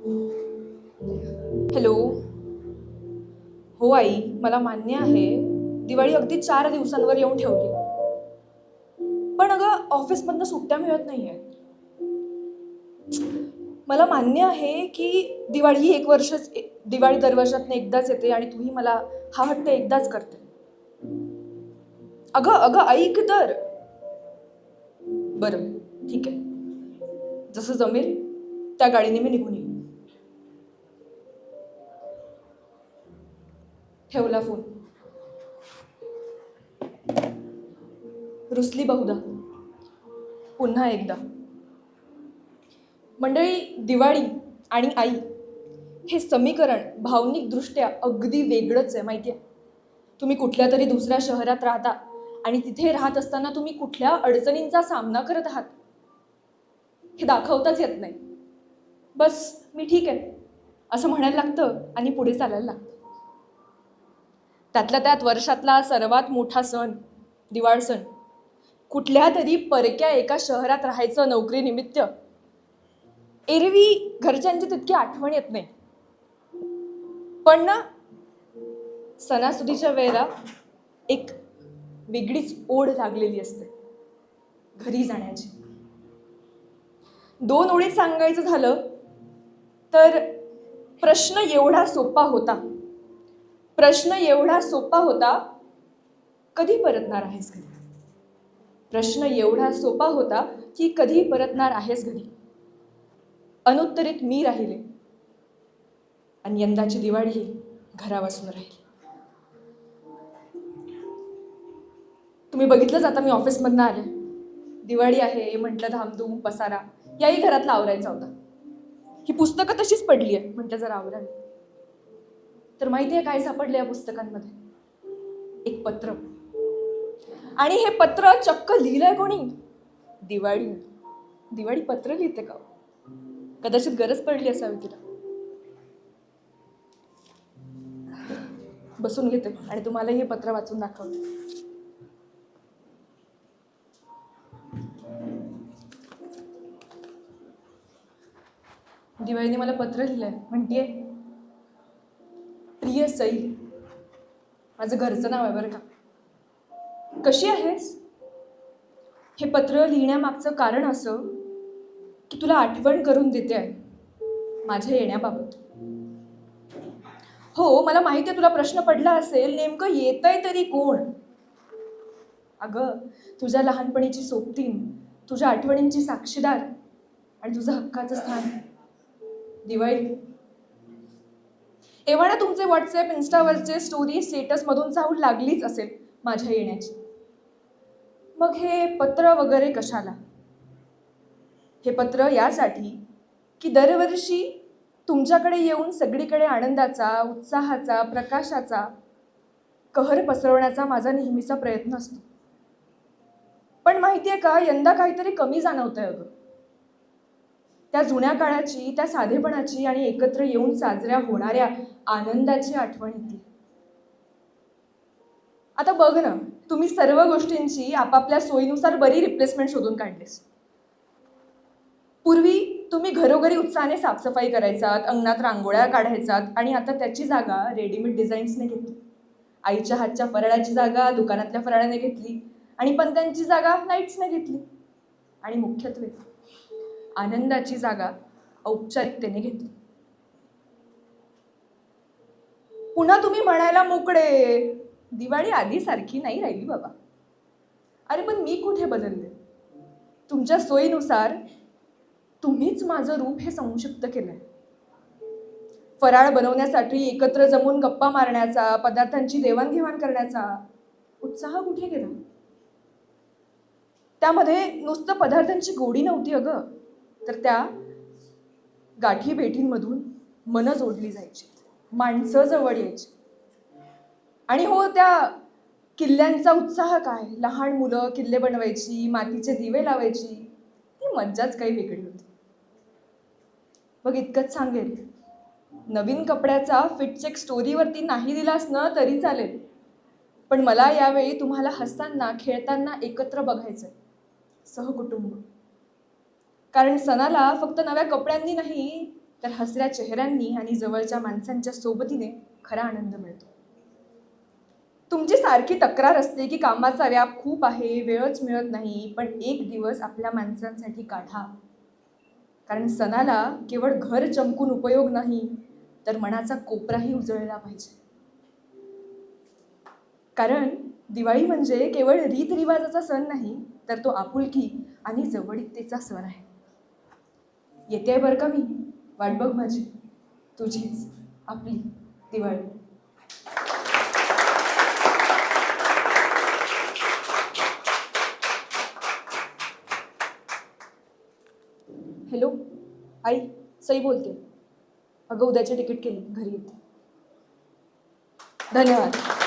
Hello हो आई मला मान्य आहे. दिवाळी अगदी चार दिवसांवर येऊन ठेवली. पण अगं ऑफिसमधनं सुट्ट्या मिळत नाही आहेत मला मान्य आहे की दिवाळी ही एक वर्षच दिवाळी दरवर्षातनं एकदाच येते आणि तुम्ही मला हा हट्ट एकदाच करते. अगं अगं ऐक तर. बरं ठीक आहे. जसं जमेल त्या गाडीने मी निघून येईन. ठेवला फोन. रुसली बहुधा. पुन्हा एकदा. मंडळी दिवाळी आणि आई हे समीकरण भावनिकदृष्ट्या अगदी वेगळंच आहे माहिती आहे तुम्ही कुठल्या तरी दुसऱ्या शहरात राहता आणि तिथे राहत असताना तुम्ही कुठल्या अडचणींचा सामना करत आहात? हे दाखवताच येत नाही. बस मी ठीक आहे. असं म्हणायला लागतं आणि पुढे चालायला लागतं. त्यातल्या त्यात वर्षातला सर्वात मोठा सण दिवाळ सण. कुठल्या तरी परक्या एका शहरात राहायचं नोकरीनिमित्त. एरवी घरच्यांची तितकी आठवण येत नाही. पण ना सणासुदीच्या वेळेला एक वेगळीच ओढ लागलेली असते घरी जाण्याची. दोन ओळीत सांगायचं झालं तर प्रश्न एवढा सोपा होता. प्रश्न एवढा सोपा होता कधी परतणार आहेस घरी? प्रश्न एवढा सोपा होता की कधी परतणार आहेस घरी? अनुत्तरित मी राहिले आणि यंदाची दिवाळी ही घरापासून राहिली. तुम्ही बघितलंच आता मी ऑफिसमधनं आले. दिवाळी आहे म्हटलं धामधूम पसारा याही घरातला आवरायचा होता. ही पुस्तकं तशीच पडली आहे म्हटलं जरा आवरावी तर माहिती आहे काय सापडलं या पुस्तकांमध्ये? एक पत्र. आणि हे पत्र चक्क लिहिलंय कोणी? दिवाळी. दिवाळी पत्र लिहिते का हो? कदाचित गरज पडली असावी तिला. बसून घेते आणि तुम्हाला हे पत्र वाचून दाखवते. दिवाळीने मला पत्र लिहिलंय. म्हणतीये प्रिय सई. माझं घरचं नाव आहे बरं का. कशी आहेस? हे पत्र लिहिण्यामागचं कारण असं की तुला आठवण करून देते आहे माझ्या येण्याबाबत. हो मला माहिती आहे तुला प्रश्न पडला असेल नेमकं येतंय तरी कोण? अगं तुझ्या लहानपणीची सोबतीन तुझ्या आठवणींची साक्षीदार आणि तुझं हक्काचं स्थान. दिवाळी. एव्हाना तुमचे व्हॉट्सअप इन्स्टावरचे स्टोरी स्टेटसमधून चाहूल लागलीच असेल माझ्या येण्याची. मग हे पत्र वगैरे कशाला? हे पत्र यासाठी की दरवर्षी तुमच्याकडे येऊन सगळीकडे आनंदाचा उत्साहाचा प्रकाशाचा कहर पसरवण्याचा माझा नेहमीचा प्रयत्न असतो. पण माहिती आहे का यंदा काहीतरी कमी जाणवतं आहे अगं. त्या जुन्या काळाची त्या साधेपणाची आणि एकत्र येऊन साजऱ्या होणाऱ्या आनंदाची आठवण येते. आता बघ ना तुम्ही सर्व गोष्टींची आपापल्या सोयीनुसार बरी रिप्लेसमेंट शोधून काढलीस. पूर्वी तुम्ही घरोघरी उत्साहाने साफसफाई करायचात अंगणात रांगोळ्या काढायचात आणि आता त्याची जागा रेडीमेड डिझाईन्सने घेतली. आईच्या हातच्या फराळाची जागा दुकानातल्या फराळाने घेतली आणि पंत्यांची जागा लाईट्सने घेतली. आणि मुख्यत्वे आनंदाची जागा औपचारिकतेने घेतली. पुन्हा तुम्ही म्हणायला मोकळे. दिवाळी आधी सारखी नाही राहिली बाबा. अरे पण मी कुठे बदलले? तुमच्या सोयीनुसार तुम्हीच माझं रूप हे संक्षिप्त केलंय. फराळ बनवण्यासाठी एकत्र जमून गप्पा मारण्याचा पदार्थांची देवाणघेवाण करण्याचा उत्साह कुठे गेला? त्यामध्ये नुसतं पदार्थांची गोडी नव्हती अगं. तर त्या गाठी भेटींमधून मनं जोडली जायची. माणसं जवळ यायची. आणि हो त्या किल्ल्यांचा उत्साह काय? लहान मुलं किल्ले बनवायची मातीचे दिवे लावायची ती मज्जाच काही वेगळी होती. मग इतकंच सांगेल नवीन कपड्याचा फिट चेक स्टोरीवरती नाही दिलास ना तरी चालेल. पण मला यावेळी तुम्हाला हसताना खेळताना एकत्र बघायचं सहकुटुंब. कारण सणाला फक्त नव्या कपड्यांनी नाही तर हसऱ्या चेहऱ्यांनी आणि जवळच्या माणसांच्या सोबतीने खरा आनंद मिळतो. तुमची सारखी तक्रार असते की कामाचा व्याप खूप आहे वेळच मिळत नाही पण एक दिवस आपल्या माणसांसाठी काढा. कारण सणाला केवळ घर चमकून उपयोग नाही तर मनाचा कोपराही उजळला पाहिजे. कारण दिवाळी म्हणजे केवळ रीतरिवाजाचा सण नाही तर तो आपुलकी आणि जवळीकतेचा सण आहे. येते आहे बरं का मी? वाट बघ माझी. तुझीच. आपली. दिवाळी. हॅलो? आई सई बोलते. अगं उद्याची तिकीट केली. घरी येते. धन्यवाद.